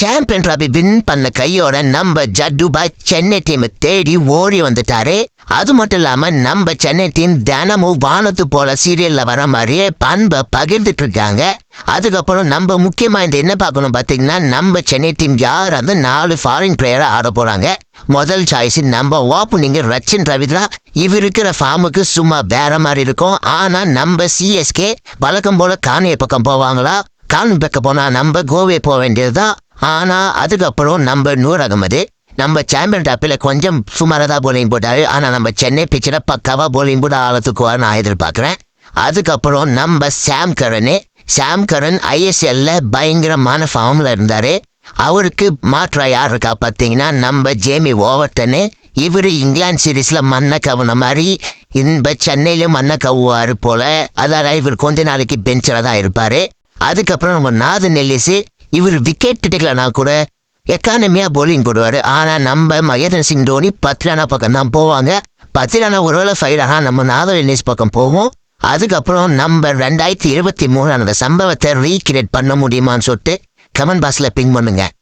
Champion trophy win பண்ண கையோட நம்ம ஜட்டுபாய் சென்னை டீம் தேடி ஓடி வந்துட்டாரு. அது மட்டும் இல்லாம நம்ம சென்னை டீம் தினமும் வானத்து போல சீரியல்ல வர மாதிரியே பண்பை பகிர்ந்துட்டு இருக்காங்க. அதுக்கப்புறம் நம்ம முக்கியமா இந்த என்ன பார்க்கணும் பாத்தீங்கன்னா நம்ம சென்னை டீம் யார் அந்த நாலு ஃபாரின் பிளேயரை ஆட போறாங்க. முதல் சாய்ஸ் நம்ம ஓப்பனிங் ரச்சன் ரவித்ரா இவர் இருக்கிற ஃபார்முக்கு சும்மா வேற மாதிரி இருக்கும். ஆனா நம்ம சிஎஸ்கே வழக்கம் போல காணிய பக்கம் போவாங்களா? காணி பக்கம் போனா நம்ம கோவை போக வேண்டியதுதான். ஆனால் அதுக்கப்புறம் நம்ம நூர் அகமது நம்ம சாம்பியன் டாப்பில் கொஞ்சம் சுமாராக தான் போலிங் போட்டார். ஆனால் நம்ம சென்னை பிச்சில் பக்காவாக போலிங் போட ஆழத்துக்கு நான் எதிர்பார்க்குறேன். அதுக்கப்புறம் நம்ம சாம் கரனு சாம் கரன் ஐஎஸ்எல்ல பயங்கரமான ஃபார்மில் இருந்தார். அவருக்கு மாற்றா யார் இருக்கா பார்த்தீங்கன்னா நம்ம ஜேமி ஓவர்டனு இவர் இங்கிலாந்து சீரீஸில் மண்ணை கவுன மாதிரி இந்த சென்னையிலும் மண்ணை கவுவார் போல. அதால் இவர் கொஞ்ச நாளைக்கு பெஞ்சில் தான் இருப்பார். அதுக்கப்புறம் நம்ம நாது நெல்லிஸு இவர் விக்கெட் எடுக்கலனா கூட எக்கானமியாக போலிங் போடுவார். ஆனால் நம்ம மகேந்திர சிங் தோனி பத்து ரனா பக்கம் தான் போவாங்க. பத்து ரனா ஒருவேளை ஃபைவ் ஆனால் நம்ம நாதன் நெல்லிஸ் பக்கம் போவோம். அதுக்கப்புறம் நம்ம ரெண்டாயிரத்தி இருபத்தி மூணு அந்த சம்பவத்தை ரீக்ரியேட் பண்ண முடியுமான்னு சொல்லிட்டு கமெண்ட் பாக்ஸில் பிங் பண்ணுங்கள்